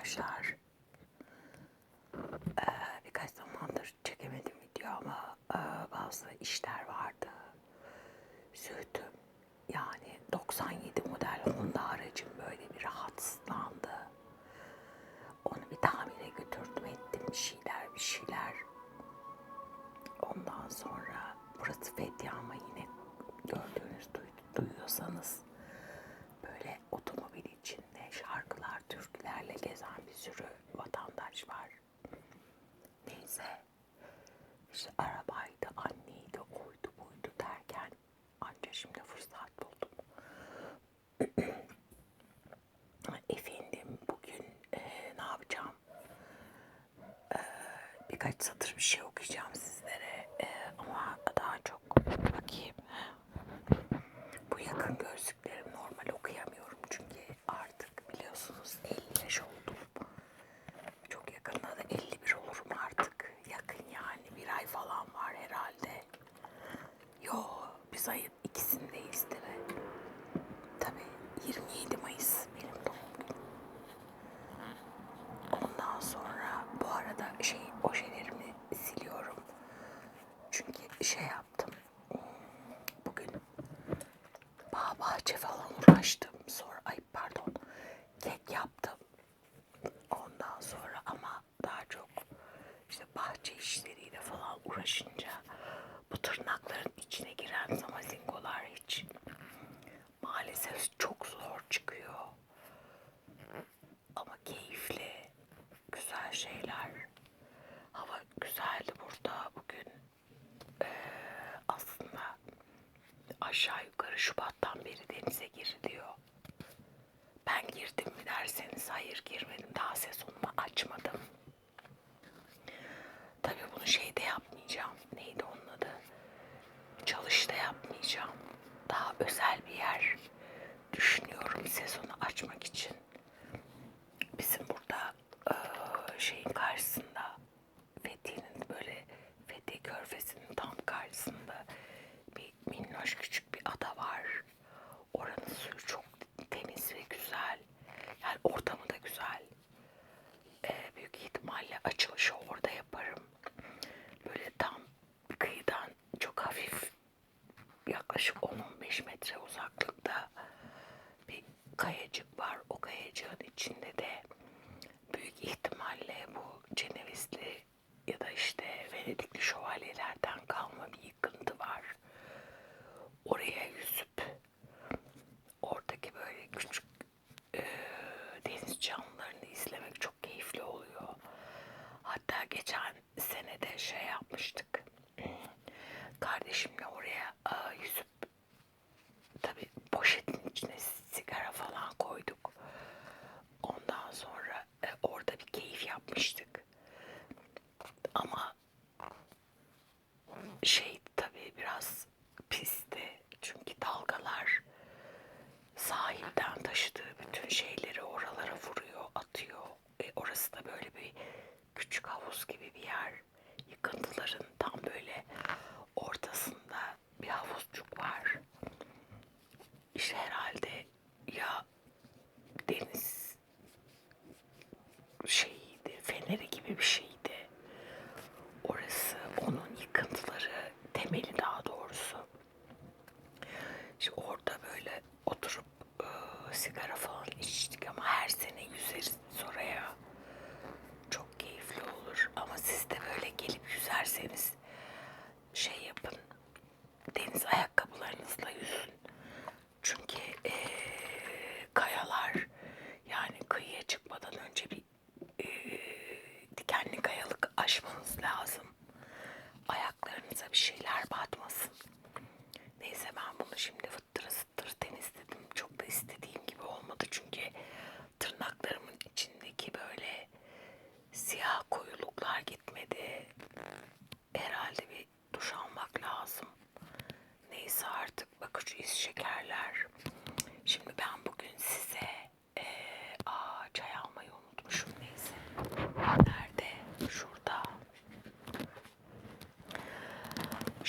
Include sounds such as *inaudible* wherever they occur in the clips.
arkadaşlar. Ee, birkaç zamandır çekemedim video ama e, bazı işler vardı. Söğütüm yani 97 model Honda aracım böyle bir rahatsızlandı. Onu bir tamire götürdüm ettim bir şeyler bir şeyler. Ondan sonra burası Fethiye ama yine gördüğünüz duy, duyuyorsanız gezen bir sürü vatandaş var. Neyse işte arabaydı, anneydi, oydu, buydu derken anca şimdi fırsat buldum. *clears throat* Efendim bugün e, ne yapacağım? E, birkaç satır bir şey okuyacağım sizlere e, ama daha çok bakayım. Bu yakın gözlük uğraşınca bu tırnakların içine giren zamazingolar hiç maalesef çok zor çıkıyor. Ama keyifli, güzel şeyler. Hava güzeldi burada bugün. Ee, aslında aşağı yukarı Şubat'tan beri denize giriliyor. Ben girdim mi derseniz hayır girmedim. Daha sezonumu açmadım. Tabii bunu şeyde yap özel bir yer düşünüyorum sezonu açmak için.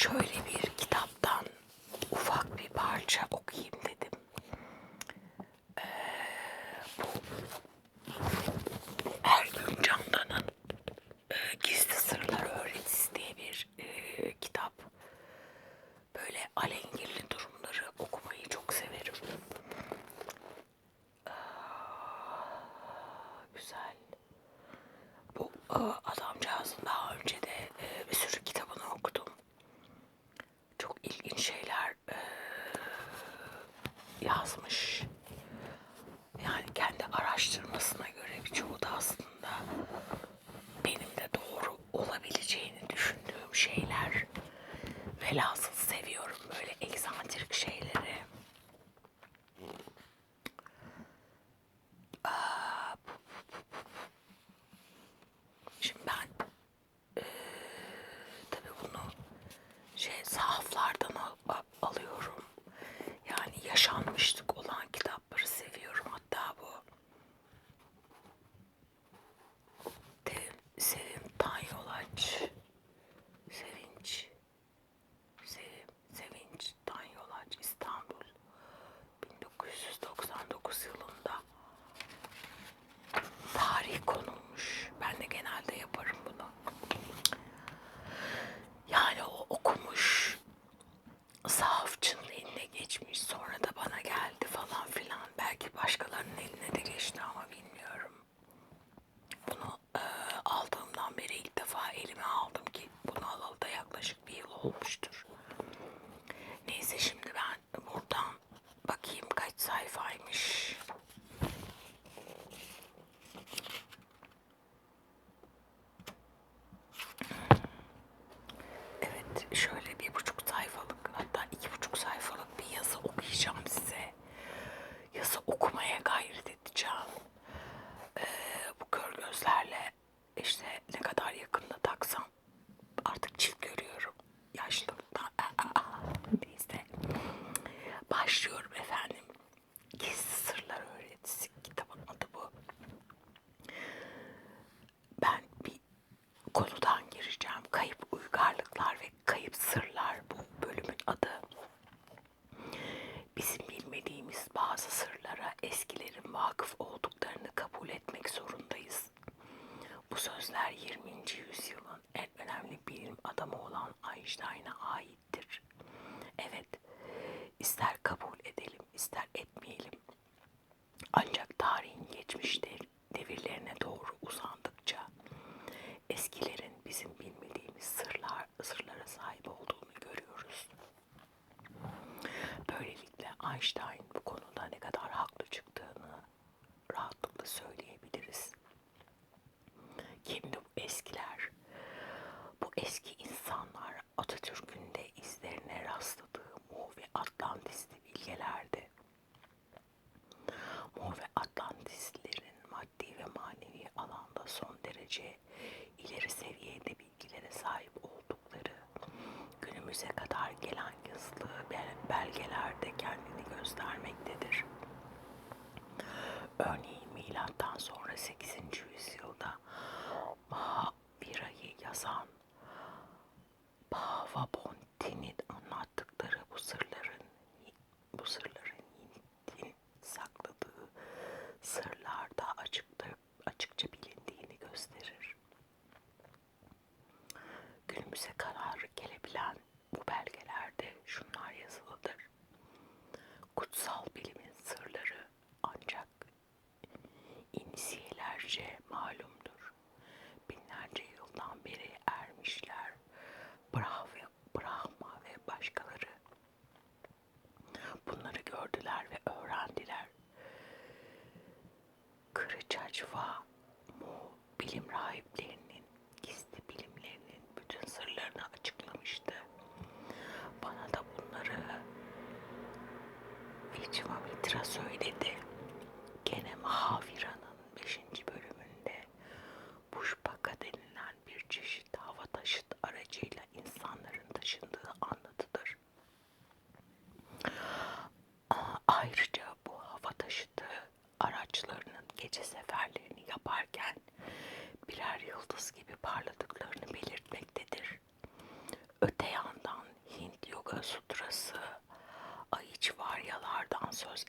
şöyle şeyler. Velhasıl geçmiş sonra da bana geldi falan filan. Belki başkalarının eline de geçti ama bilmiyorum. Bunu e, aldığımdan beri ilk defa elime aldım ki bunu alalı da yaklaşık bir yıl olmuştur. derece ileri seviyede bilgilere sahip oldukları günümüze kadar gelen yazılı belgelerde kendini göstermekte kutsal bilimin sırları ancak insiyelerce malumdur. Binlerce yıldan beri ermişler. Brah ve Brahma ve başkaları bunları gördüler ve öğrendiler. Kırıçaçva mu bilim rahiplerinin gizli bilimlerinin bütün sırlarını açıklamıştı. Civa Mitra söyledi. Gene Mahavira brazos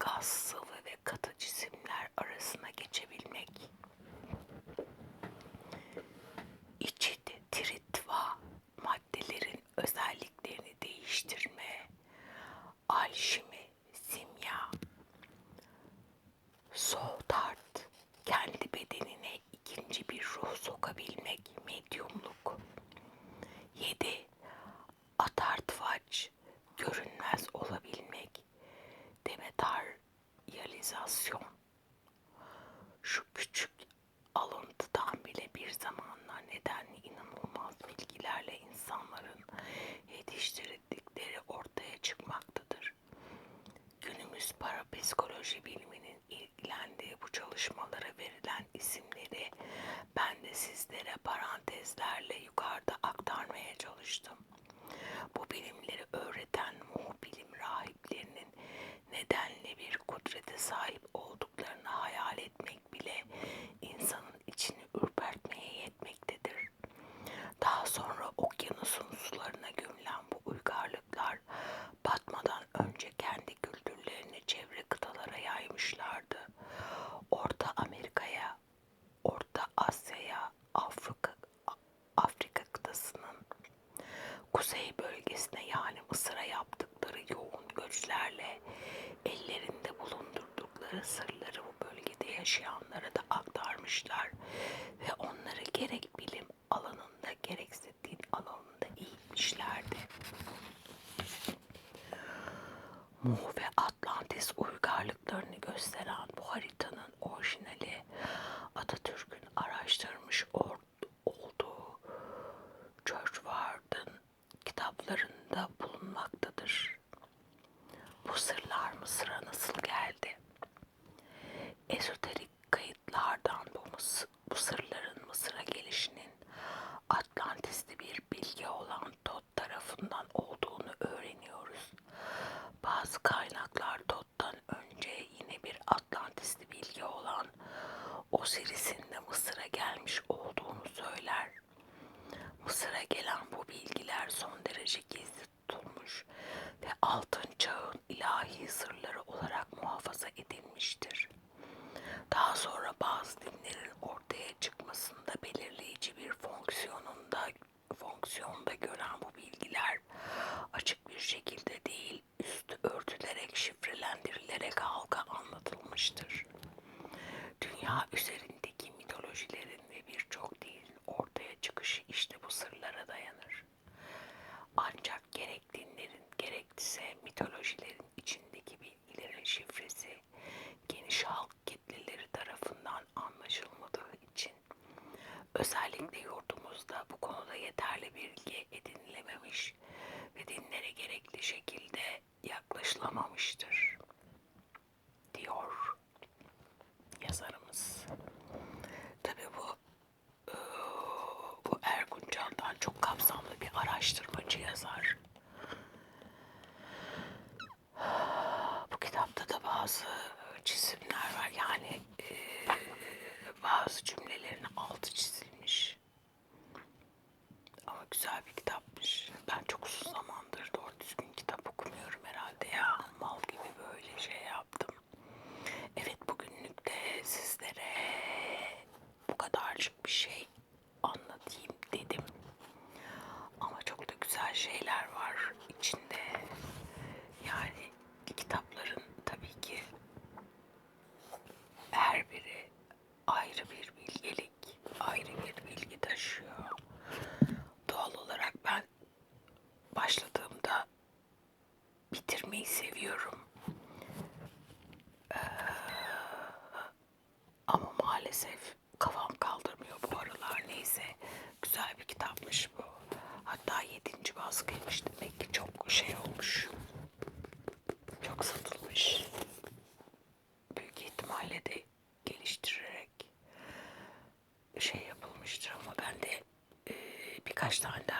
gaz, sıvı ve katı cisimler arasına geçebilmek. İçit, tritva maddelerin özelliklerini değiştirme, alşimi, simya, soğtart, kendi bedenine ikinci bir ruh sokabilmek, medyumluk. 7. organizasyon şu küçük alıntıdan bile bir zamanlar nedenli inanılmaz bilgilerle insanların yetiştirdikleri ortaya çıkmaktadır. Günümüz parapsikoloji biliminin gerek bilim alanında gerekse din alanında eğitmişlerdi. Muh ve Atlantis uygarlıklarını gösteren sıra gelen bu bilgiler son derece gizli tutulmuş ve altın çağın ilahi sırları olarak muhafaza edilmiştir. Daha sonra bazı dinlerin ortaya çıkmasında belirleyici bir fonksiyonunda fonksiyonda gören bu bilgiler açık bir şekilde değil üstü örtülerek şifrelendirilerek halka anlatılmıştır. Dünya üzerindeki mitolojilerin bakış işte bu sırlara dayanır. Ancak gerek dinlerin gerekse mitolojilerin içindeki bilgilerin şifresi geniş halk kitleleri tarafından anlaşılmadığı için özellikle yurdumuzda bu konuda yeterli bilgi edinilememiş ve dinle başlandı.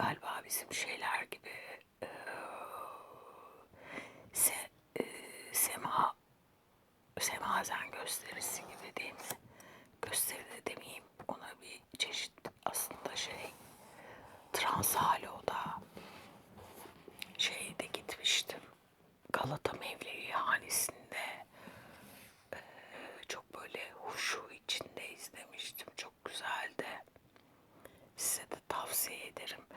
galiba bizim şeyler gibi e, se, e, sema semazen gösterisi gibi değil mi? Gösteri de demeyeyim. Ona bir çeşit aslında şey trans hali o da. Şeyde gitmiştim. Galata Mevlevi Hanesi'nde e, çok böyle huşu içinde izlemiştim. Çok güzeldi. Size de tavsiye ederim.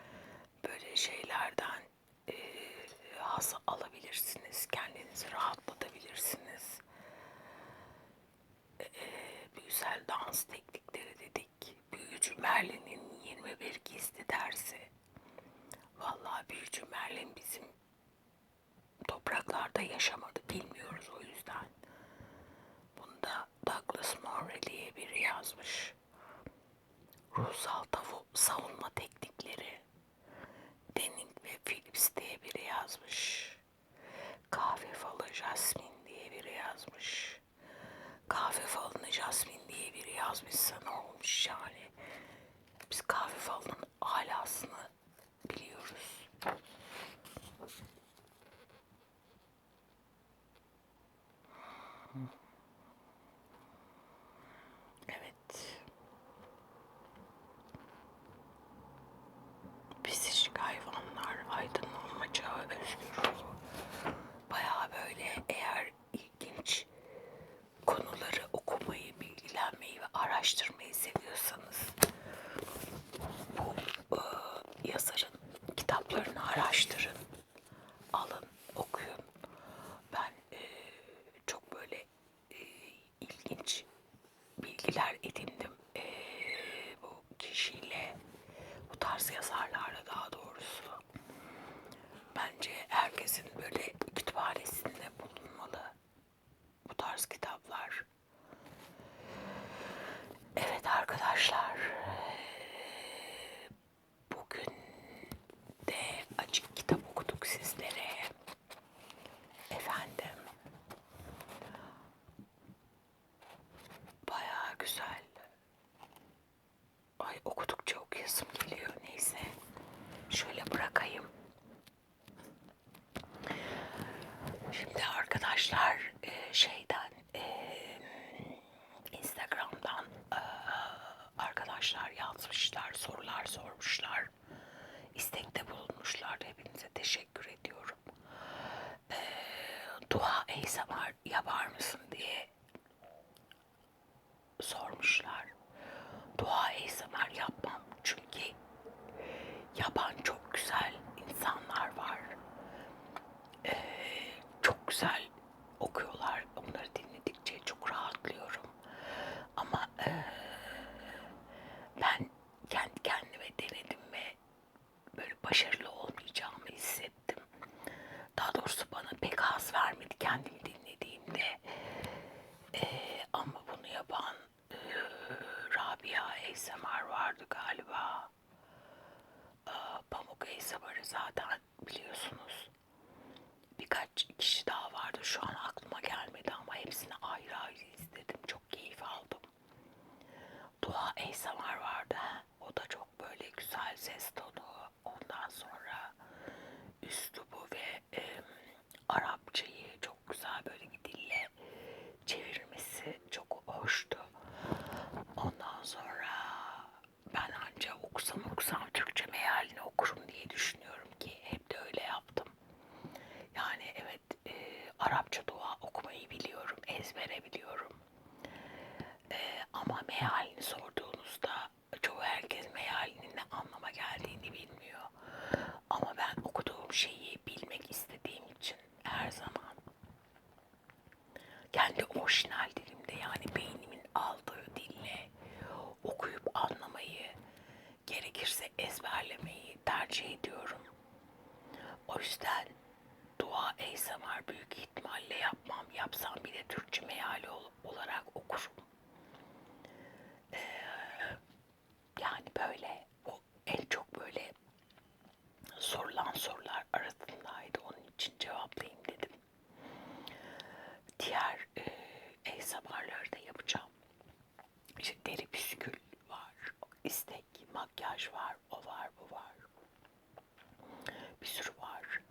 Şeylerden eee haz alabilirsiniz. Kendinizi rahatlatabilirsiniz. Eee büyüsel dans teknikleri dedik. Büyücü Merlin'in 21 gizli dersi. Vallahi Büyücü Merlin bizim topraklarda yaşamadı. Bilmiyoruz o yüzden. Bunda Douglas Monroe diye biri yazmış. Ruhsal savunma teknikleri. Diye biri yazmış. Kahve falı Jasmine diye biri yazmış. Kahve falını Jasmine diye biri yazmışsa ne olmuş yani? Biz kahve falının alasını güzel. Ay okudukça okuyasım geliyor neyse. Şöyle bırakayım. Şimdi arkadaşlar e, şeyden e, Instagram'dan e, arkadaşlar yazmışlar, sorular sormuşlar. istekte bulunmuşlar. Hepinize teşekkür ediyorum. Dua ASMR yapar mısın diye ezberlemeyi tercih ediyorum. O yüzden dua ASMR büyük ihtimalle yapmam. Yapsam bile Türkçe meali ol- olarak okurum. Ee, yani böyle o en çok böyle sorulan sorular arasındaydı. Onun için cevaplayayım dedim. Diğer e, ASMR'ları da yapacağım. İşte deri püskül var, istek, makyaj var, o var, bu var. Bir sürü var.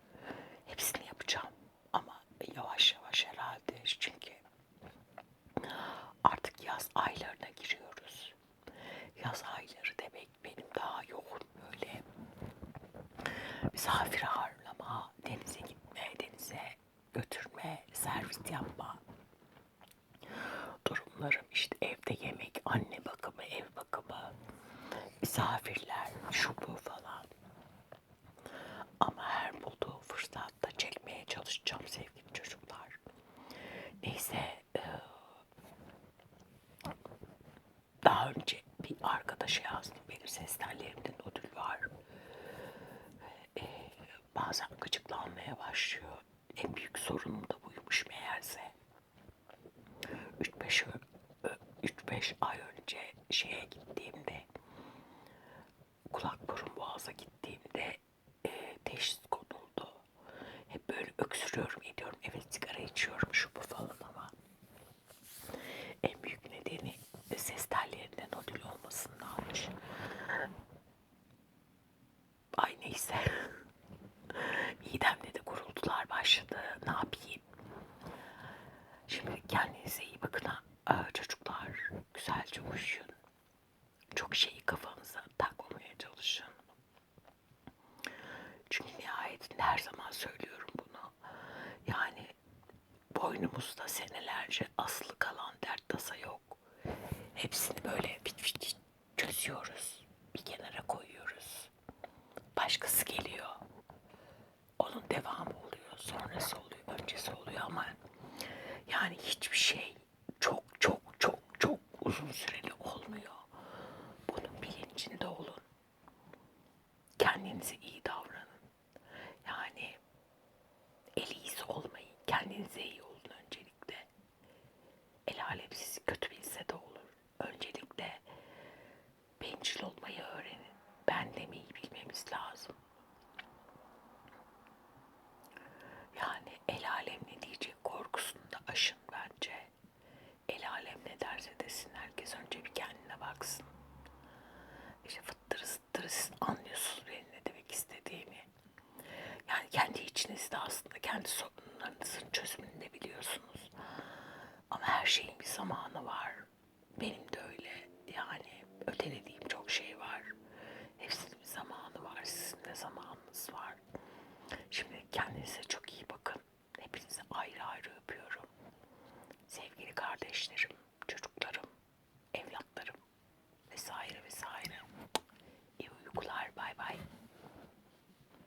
Hepsini yapacağım ama yavaş yavaş herhalde çünkü yaz aylarına giriyoruz. Yaz ayları demek benim daha yoğun böyle misafir ağırlama, denize gitme, denize götürme, servis yapma durumlarım işte evde yemek, anne bakımı, ev bakımı, misafirler, şu bu falan. Ama her bulduğum fırsatta çalışacağım sevgili çocuklar. Neyse eee, daha önce bir arkadaşa yazdım. Benim ses tellerimde nodül var. Eee, bazen gıcıklanmaya başlıyor. En büyük sorunum da buymuş meğerse. 3-5 3-5 ay önce şeye gittiğimde kulak burun boğaza gittiğimde e, teşhis konuldu. Hep böyle öksürüyorum ediyorum. Evet sigara içiyorum şu bu falan ama en büyük nedeni ses tellerinde nodül olmasındanmış. Ay neyse. Midemde de gurultular başladı. Ne yapayım? Şimdi kendinize iyi bakın ha. Aa, çocuklar. Güzelce uyuyun. Çok şeyi kafanıza takmamaya çalışın. Çünkü nihayetinde her zaman söylüyorum bunu. Yani boynumuzda senelerce asılı kalan dert tasa yok. Hepsini böyle bit bit çözüyoruz. Bir kenara koyuyoruz. Başkası geliyor. Onun devamı oluyor, sonrası oluyor, öncesi oluyor ama yani hiçbir şey uzun süreli